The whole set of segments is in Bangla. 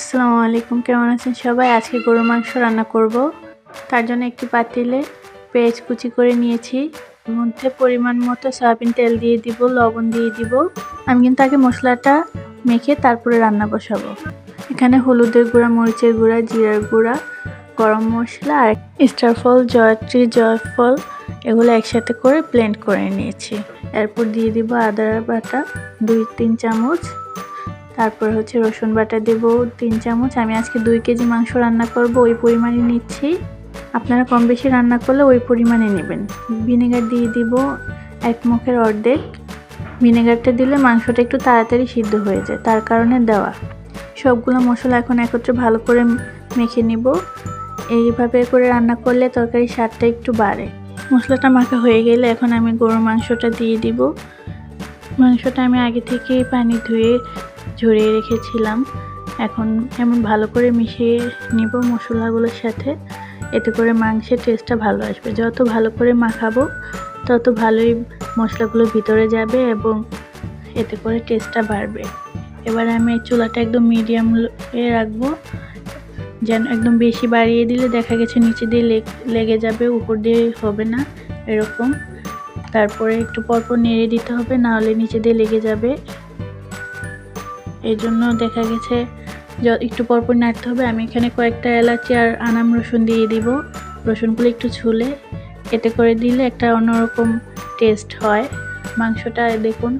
আসসালামু আলাইকুম, কেমন আছেন সবাই? আজকে গরুর মাংস রান্না করব। তার জন্য একটি পাতিলে পেঁয়াজ কুচি করে নিয়েছি। মধ্যে পরিমাণ মতো সয়াবিন তেল দিয়ে দিব, লবণ দিয়ে দিব। আমি কিন্তু আগে মশলাটা মেখে তারপরে রান্না বসাবো। এখানে হলুদের গুঁড়া, মরিচের গুঁড়া, জিরার গুঁড়া, গরম মশলা আর স্টারফল জয়ত্রী, জয়ফল এগুলো একসাথে করে ব্লেন্ড করে নিয়েছি। এরপর দিয়ে দিব আদা বাটা, দুই, তিন চামচ তারপর হচ্ছে রসুন বাটা দেব তিন চামচ। আমি আজকে দুই কেজি মাংস রান্না করব, ওই পরিমাণে নিচ্ছি। আপনারা কম বেশি রান্না করলে ওই পরিমাণে নেবেন। ভিনেগার দিয়ে দিব এক মুখের অর্ধেক। ভিনেগারটা দিলে মাংসটা একটু তাড়াতাড়ি সিদ্ধ হয়ে যায়, তার কারণে দেওয়া। সবগুলো মশলা এখন একত্রে ভালো করে মেখে নিব। এইভাবে করে রান্না করলে তরকারির স্বাদটা একটু বাড়ে। মশলাটা মাখা হয়ে গেলে এখন আমি গরুর মাংসটা দিয়ে দিব। মাংসটা আমি আগে থেকেই পানি ধুয়ে ঝরিয়ে রেখেছিলাম। এখন এমন ভালো করে মিশিয়ে নিব মশলাগুলোর সাথে। এতে করে মাংসের টেস্টটা ভালো আসবে। যত ভালো করে মাখাবো, তত ভালোই মশলাগুলো ভিতরে যাবে এবং এতে করে টেস্টটা বাড়বে। এবার আমি চুলাটা একদম মিডিয়াম এ রাখব। যেন একদম বেশি বাড়িয়ে দিলে দেখা গেছে নিচে দিয়ে লেগে যাবে, উপর দিয়ে হবে না এরকম। তারপরে একটু পরপর নেড়ে দিতে হবে, নাহলে নিচে দিয়ে লেগে যাবে। এই জন্য দেখা গেছে একটু পরপর নাড়তে হবে। আমি এখানে কয়েকটা এলাচি আর আনাম রসুন দিয়ে দিব। রসুনগুলো একটু ছুলে এতে করে দিলে একটা অন্যরকম টেস্ট হয়। মাংসটা দেখুন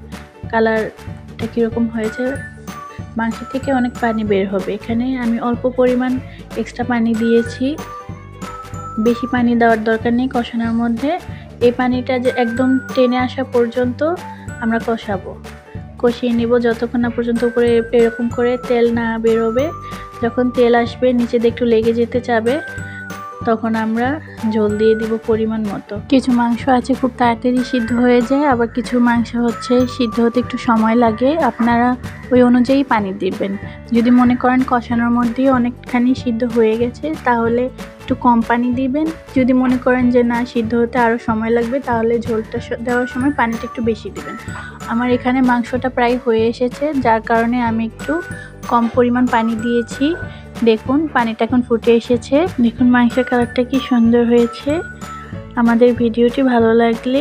কালারটা কীরকম হয়েছে। মাংস থেকে অনেক পানি বের হবে। এখানে আমি অল্প পরিমাণ এক্সট্রা পানি দিয়েছি। বেশি পানি দেওয়ার দরকার নেই কষানোর মধ্যে। এই পানিটা যে একদম টেনে আসা পর্যন্ত আমরা কষাবো। কষিয়ে নিব যতক্ষণ না পর্যন্ত উপরে এরকম করে তেল না বেরোবে। যখন তেল আসবে, নিচে দিয়ে একটু লেগে যেতে চাবে, তখন আমরা ঝোল দিয়ে দিব পরিমাণ মতো। কিছু মাংস আছে খুব তাড়াতাড়ি সিদ্ধ হয়ে যায়, আবার কিছু মাংস হচ্ছে সিদ্ধ হতে একটু সময় লাগে। আপনারা ওই অনুযায়ী পানি দিবেন। যদি মনে করেন কষানোর মধ্যেই অনেকখানি সিদ্ধ হয়ে গেছে, তাহলে একটু কম পানি দিবেন। যদি মনে করেন যে, না, সিদ্ধ হতে আরও সময় লাগবে, তাহলে ঝোলটা দেওয়ার সময় পানিটা একটু বেশি দিবেন। আমার এখানে মাংসটা প্রায় হয়ে এসেছে, যার কারণে আমি একটু কম পরিমাণ পানি দিয়েছি। দেখুন, পানিটা এখন ফুটে এসেছে। দেখুন, মাংসের কালারটা কি সুন্দর হয়েছে। আমাদের ভিডিওটি ভালো লাগলে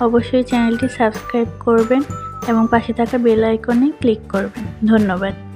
অবশ্যই চ্যানেলটি সাবস্ক্রাইব করবেন এবং পাশে থাকা বেল আইকনে ক্লিক করবেন। ধন্যবাদ।